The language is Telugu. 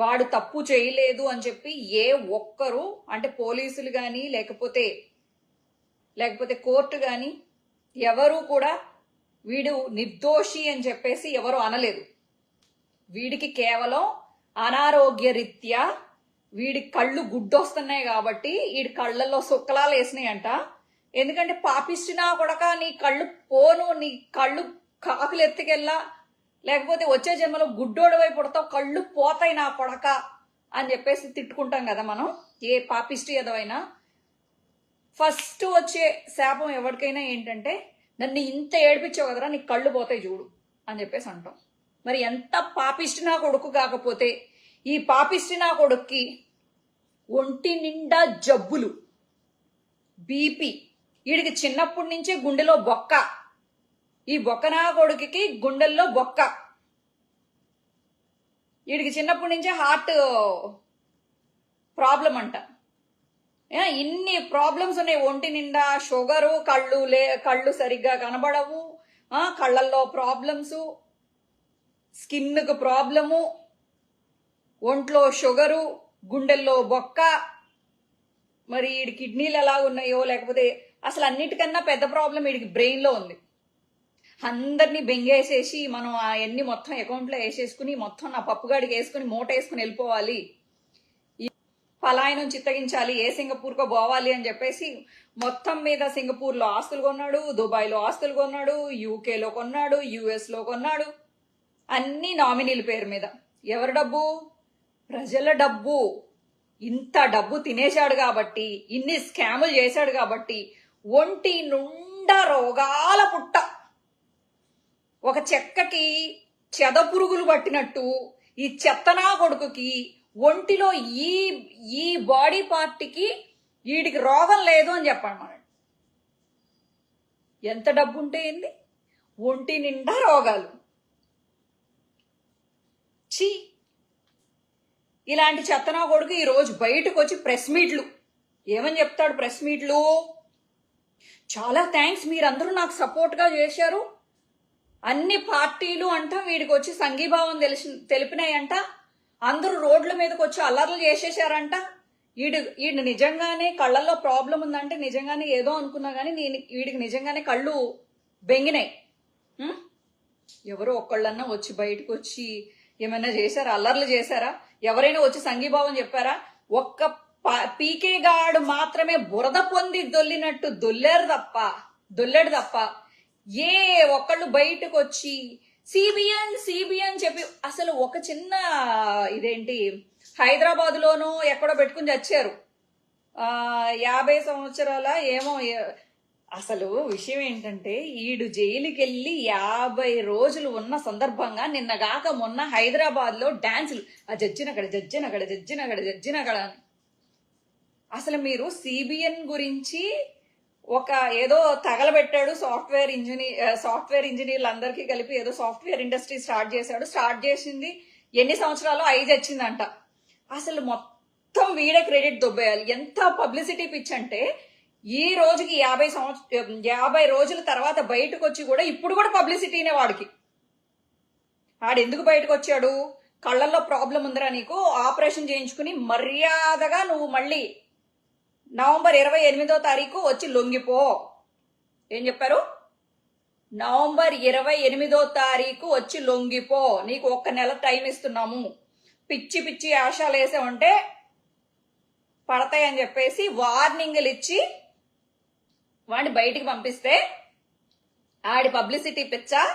వాడు తప్పు చేయలేదు అని చెప్పి ఏ ఒక్కరు అంటే పోలీసులు కానీ లేకపోతే లేకపోతే కోర్టు కానీ ఎవరు కూడా వీడు నిర్దోషి అని చెప్పేసి ఎవరు అనలేదు. వీడికి కేవలం అనారోగ్య రీత్యా వీడి కళ్ళు గుడ్డొస్తున్నాయి కాబట్టి వీడి కళ్ళల్లో సుక్కలాలు వేసినాయంట. ఎందుకంటే పాపిస్తున్నా కూడా నీ కళ్ళు పోను నీ కళ్ళు కాకులు ఎత్తుకెళ్ళా లేకపోతే వచ్చే జన్మలో గుడ్డోడవై పుడతావు కళ్ళు పోతాయి నా పడక అని చెప్పేసి తిట్టుకుంటాం కదా మనం. ఏ పాపిష్టి ఏదైనా ఫస్ట్ వచ్చే శాపం ఎవరికైనా ఏంటంటే నన్ను ఇంత ఏడిపించావు కదరా నీ కళ్ళు పోతాయి చూడు అని చెప్పేసి అంటాం. మరి ఎంత పాపిష్టి నా కొడుకు కాకపోతే ఈ పాపిష్టి నా కొడుక్కి ఒంటి నిండా జబ్బులు బీపీ వీడికి చిన్నప్పటి నుంచే గుండెలో బొక్క ఈ బొక్క నా కొడుకుకి గుండెల్లో బొక్క. వీడికి చిన్నప్పటి నుంచే హార్ట్ ప్రాబ్లం అంట. ఇన్ని ప్రాబ్లమ్స్ ఉన్నాయి. ఒంటి నిండా షుగరు కళ్ళు లే కళ్ళు సరిగ్గా కనబడవు. కళ్ళల్లో ప్రాబ్లమ్స్ స్కిన్కు ప్రాబ్లము ఒంట్లో షుగరు గుండెల్లో బొక్క. మరి వీడి కిడ్నీలు ఎలా ఉన్నాయో లేకపోతే అసలు అన్నిటికన్నా పెద్ద ప్రాబ్లం వీడికి బ్రెయిన్లో ఉంది. అందరినీ బెంగేసేసి మనం అవన్నీ మొత్తం అకౌంట్లో వేసేసుకుని మొత్తం నా పప్పుగాడికి వేసుకుని మూట వేసుకుని వెళ్ళిపోవాలి. పలాయనం చిత్తగించాలి ఏ సింగపూర్కో పోవాలి అని చెప్పేసి మొత్తం మీద సింగపూర్లో ఆస్తులు కొన్నాడు దుబాయ్లో ఆస్తులు కొన్నాడు యూకేలో కొన్నాడు యుఎస్లో కొన్నాడు. అన్ని నామినీల పేరు మీద. ఎవరి డబ్బు? ప్రజల డబ్బు. ఇంత డబ్బు తినేశాడు కాబట్టి ఇన్ని స్కాములు చేశాడు కాబట్టి ఒంటి నుండా రోగాల పుట్ట. ఒక చెక్కకి చెద పురుగులు పట్టినట్టు ఈ చెత్తనా కొడుకుకి ఒంటిలో ఈ ఈ బాడీ పార్ట్కి వీడికి రోగం లేదు అని చెప్పండి మనం ఎంత డబ్బు ఉంటే ఏంది? ఒంటి నిండా రోగాలు. ఛీ! ఇలాంటి చెత్తనా కొడుకు ఈరోజు బయటకు వచ్చి ప్రెస్ మీట్లు. ఏమని చెప్తాడు ప్రెస్ మీట్లు? చాలా థ్యాంక్స్ మీరందరూ నాకు సపోర్ట్గా చేశారు. అన్ని పార్టీలు అంట వీడికి వచ్చి సంఘీభావం తెలిసి తెలిపినాయంట. అందరూ రోడ్ల మీదకి వచ్చి అల్లర్లు చేసేసారంట వీడు వీడు నిజంగానే కళ్ళల్లో ప్రాబ్లం ఉందంటే నిజంగానే ఏదో అనుకున్నా కానీ నేను వీడికి నిజంగానే కళ్ళు బెంగినాయి. ఎవరు ఎవరో ఒక్కళ్ళన్నా వచ్చి బయటకు వచ్చి ఏమైనా చేశారా? అల్లర్లు చేశారా? ఎవరైనా వచ్చి సంఘీభావం చెప్పారా? ఒక్క ప- పీకే గాడు మాత్రమే బురద పొంది దొల్లినట్టు దొల్లారు తప్ప దొల్లాడు తప్ప ఏ ఒక్కళ్ళు బయటకు వచ్చి సిబిఎన్ సిబిఎన్ చెప్పి అసలు ఒక చిన్న ఇదేంటి హైదరాబాద్లోనూ ఎక్కడో పెట్టుకుని చచ్చారు. యాభై సంవత్సరాల ఏమో అసలు విషయం ఏంటంటే ఈడు జైలుకి వెళ్ళి యాభై రోజులు ఉన్న సందర్భంగా నిన్నగాక మొన్న హైదరాబాద్లో డ్యాన్సులు. డాన్సులు ఆ జడ్జినగడ జడ్జినగడ జడ్జినగడ జడ్జినగడ అని. అసలు మీరు సిబిఎన్ గురించి ఒక ఏదో తగలబెట్టాడు సాఫ్ట్వేర్ ఇంజనీర్ సాఫ్ట్వేర్ ఇంజనీర్లు అందరికీ కలిపి ఏదో సాఫ్ట్వేర్ ఇండస్ట్రీ స్టార్ట్ చేశాడు. స్టార్ట్ చేసింది ఎన్ని సంవత్సరాలు ఐదు వచ్చిందంట. అసలు మొత్తం వీడే క్రెడిట్ దొబ్బేయాలి. ఎంత పబ్లిసిటీ పిచ్ అంటే ఈ రోజుకి యాభై సంవత్సరం యాభై రోజుల తర్వాత బయటకు వచ్చి కూడా ఇప్పుడు కూడా పబ్లిసిటీనే వాడికి. ఆడు ఎందుకు బయటకు వచ్చాడు కళ్ళల్లో ప్రాబ్లం ఉందిరా నీకు? ఆపరేషన్ చేయించుకుని మర్యాదగా నువ్వు మళ్ళీ నవంబర్ ఇరవై ఎనిమిదో తారీఖు వచ్చి లొంగిపో. ఏం చెప్పారు? నవంబర్ ఇరవై ఎనిమిదో తారీఖు వచ్చి లొంగిపో. నీకు ఒక్క నెల టైం ఇస్తున్నాము. పిచ్చి పిచ్చి ఆశాలు వేసామంటే పడతాయని చెప్పేసి వార్నింగ్లు ఇచ్చి వాడిని బయటికి పంపిస్తే ఆడి పబ్లిసిటీ పిచ్చ